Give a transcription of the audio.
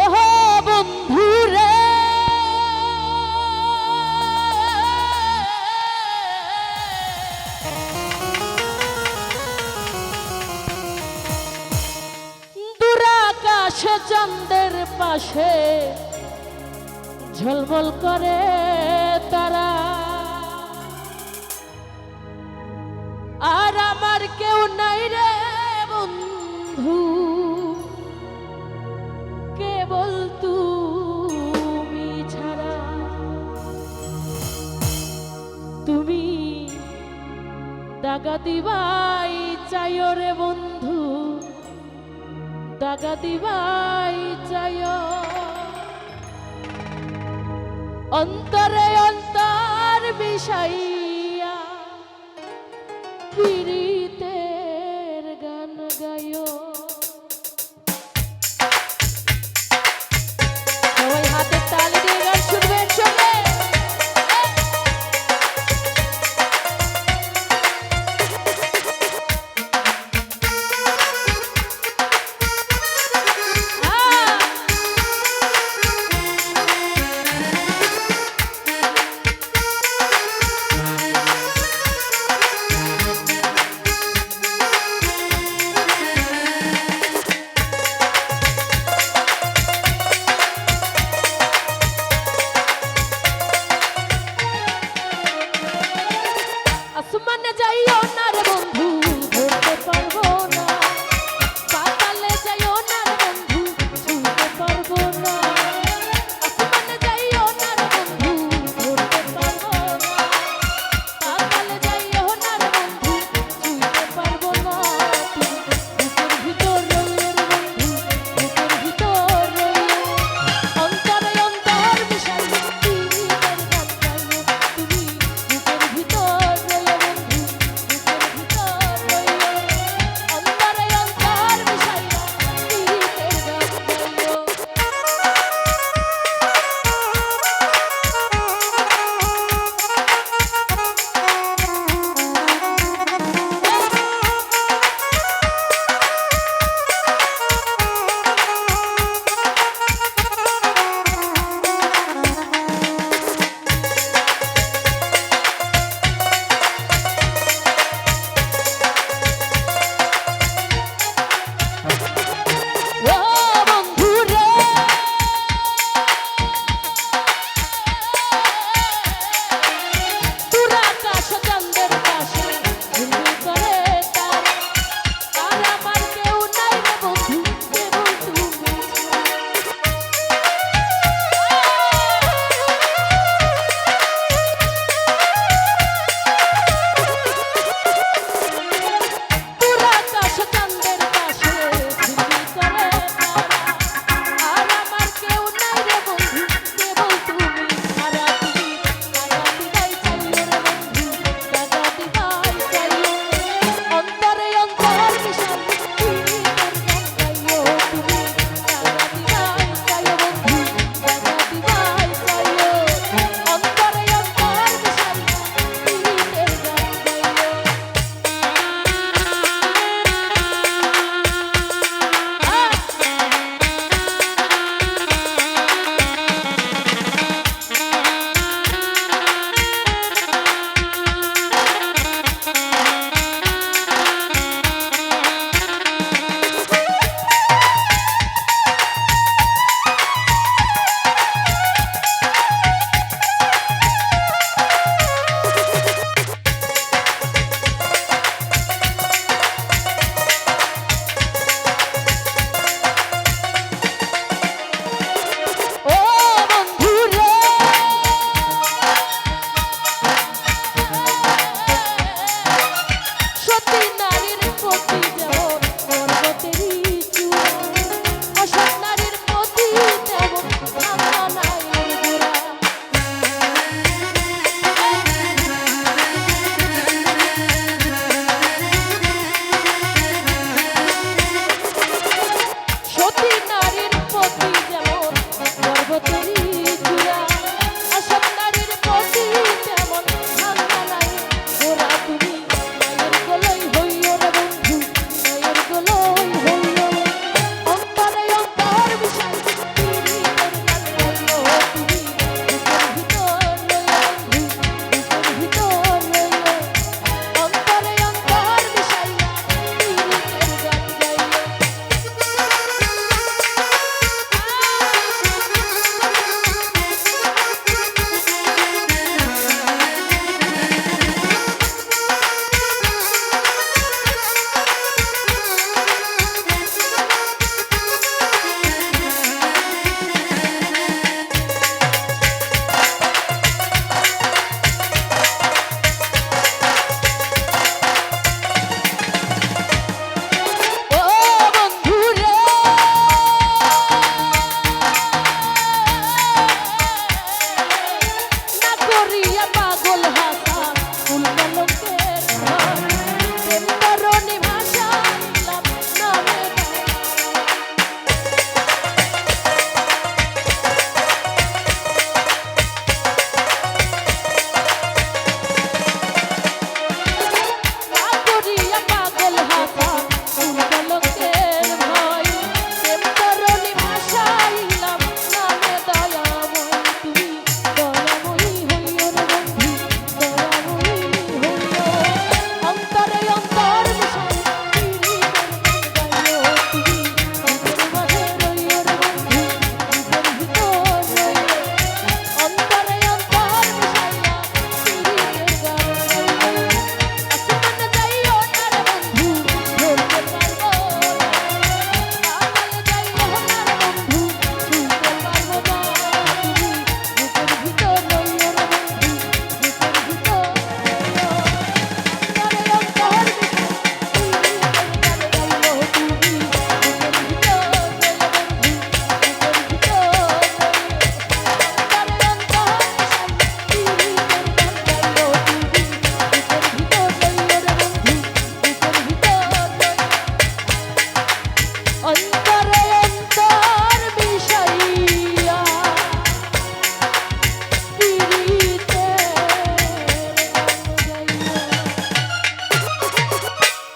ওহো বন্ধু চন্দ্রের পাশে ঝলমল করে তারা। আর আমার কেউ নাই রে বন্ধু, কেবল তুমি ছাড়া। তুমি দাগা দিবাই চাই রে বন্ধু, দাগা দিবাই চাই অন্তরে অন্তর বিষাইয়া